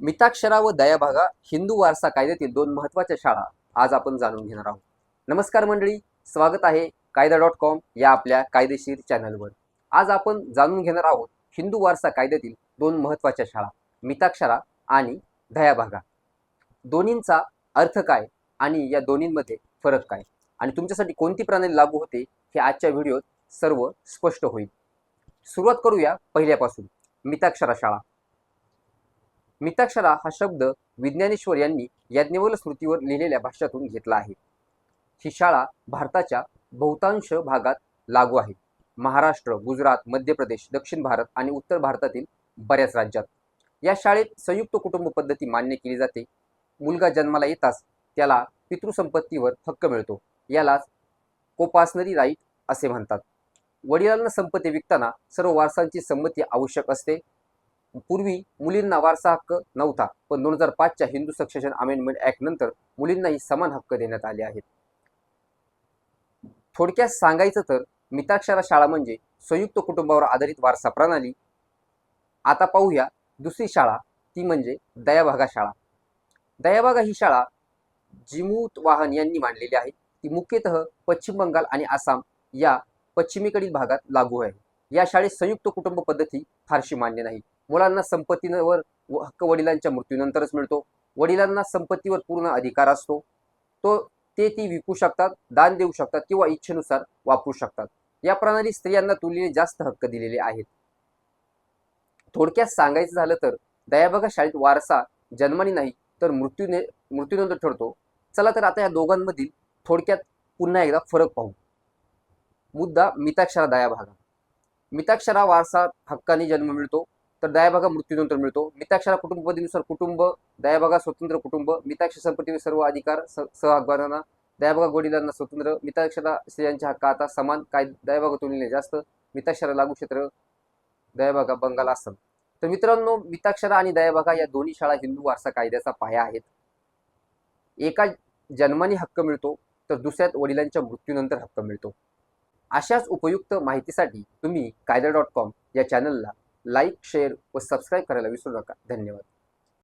मिताक्षरा व दयाभागा हिंदू वारसा कायद्यातील दोन महत्त्वाच्या शाळा आज आपण जाणून घेणार आहोत. नमस्कार मंडळी स्वागत आहे कायदा डॉट कॉम या आपल्या कायदेशीर चॅनलवर. आज आपण जाणून घेणार आहोत हिंदू वारसा कायद्यातील दोन महत्त्वाच्या शाळा मिताक्षरा आणि दयाभागा दोन्हींचा अर्थ काय आणि या दोन्हींमध्ये फरक काय आणि तुमच्यासाठी कोणती प्रणाली लागू होते हे आजच्या व्हिडिओत सर्व स्पष्ट होईल. सुरुवात करूया पहिल्यापासून मिताक्षरा शाळा. मिताक्षरा हा शब्द विज्ञानेश्वर यांनी याज्ञवल स्मृतीवर लिहिलेल्या भाष्यातून घेतला आहे. ही शाळा भारताच्या बहुतांश भागात लागू आहे. महाराष्ट्र गुजरात मध्य प्रदेश दक्षिण भारत आणि उत्तर भारतातील बऱ्याच राज्यात. या शाळेत संयुक्त कुटुंब पद्धती मान्य केली जाते. मुलगा जन्माला येताच त्याला पितृसंपत्तीवर हक्क मिळतो. यालाच कोपासनरी राईट असे म्हणतात. वडिलांना संपत्ती विकताना सर्व वारसांची संमती आवश्यक असते. पूर्वी मुलींना वारसा हक्क नव्हता पण दोन हजार पाचच्या हिंदू सक्सेशन अमेंडमेंट ऍक्ट नंतर मुलींनाही समान हक्क देण्यात आले आहेत. थोडक्यात सांगायचं तर मिताक्षरा शाळा म्हणजे संयुक्त कुटुंबावर आधारित वारसा प्रणाली. आता पाहूया दुसरी शाळा ती म्हणजे दयाभागा शाळा. दयाभागा ही शाळा जिमूत वाहन यांनी मांडलेली आहे. ती मुख्यतः पश्चिम बंगाल आणि आसाम या पश्चिमेकडील भागात लागू आहे. या शाळेत संयुक्त कुटुंब पद्धती फारशी मान्य नाही. मुलांना संपत्तीवर व- हक्क वडिलांच्या मृत्यूनंतरच मिळतो. वडिलांना संपत्तीवर पूर्ण अधिकार असतो. तो ते ती विकू शकतात दान देऊ शकतात किंवा इच्छेनुसार वापरू शकतात. या प्रणाली स्त्रियांना तुलनेने जास्त हक्क दिलेले आहेत. थोडक्यात सांगायचं झालं तर दयाबगा शाळेत वारसा जन्माने नाही तर मृत्यूने मृत्यूनंतर ठरतो. चला तर आता या दोघांमधील थोडक्यात पुन्हा एकदा फरक पाहू. मुद्दा मिताक्षरा दयाभागा मिताक्षरा वारसा हक्काने जन्म मिळतो. तर दयाभागा मृत्यूनंतर मिळतो. मिताक्षरा कुटुंब कुटुंब दयाभागा स्वतंत्र कुटुंब मिताक्ष संपत्तीवर सर्व अधिकार स दयाभागा वडिलांना स्वतंत्र मिताक्षरा स्त्रियांचे हक्क आता समान काय दयाभागा तुलनेने जास्त मिताक्षरा लागू क्षेत्र दयाभागा बंगाल असतात तर मित्रांनो मिताक्षरा आणि दयाभागा या दोन्ही शाळा हिंदू वारसा कायद्याचा पाया आहेत. एका जन्माने हक्क मिळतो तर दुसऱ्यात वडिलांच्या मृत्यूनंतर हक्क मिळतो. अशाच उपयुक्त माहितीसाठी तुम्ही कायदा डॉट कॉम या चॅनलला लाईक शेअर व सबस्क्राईब करायला विसरू नका. धन्यवाद.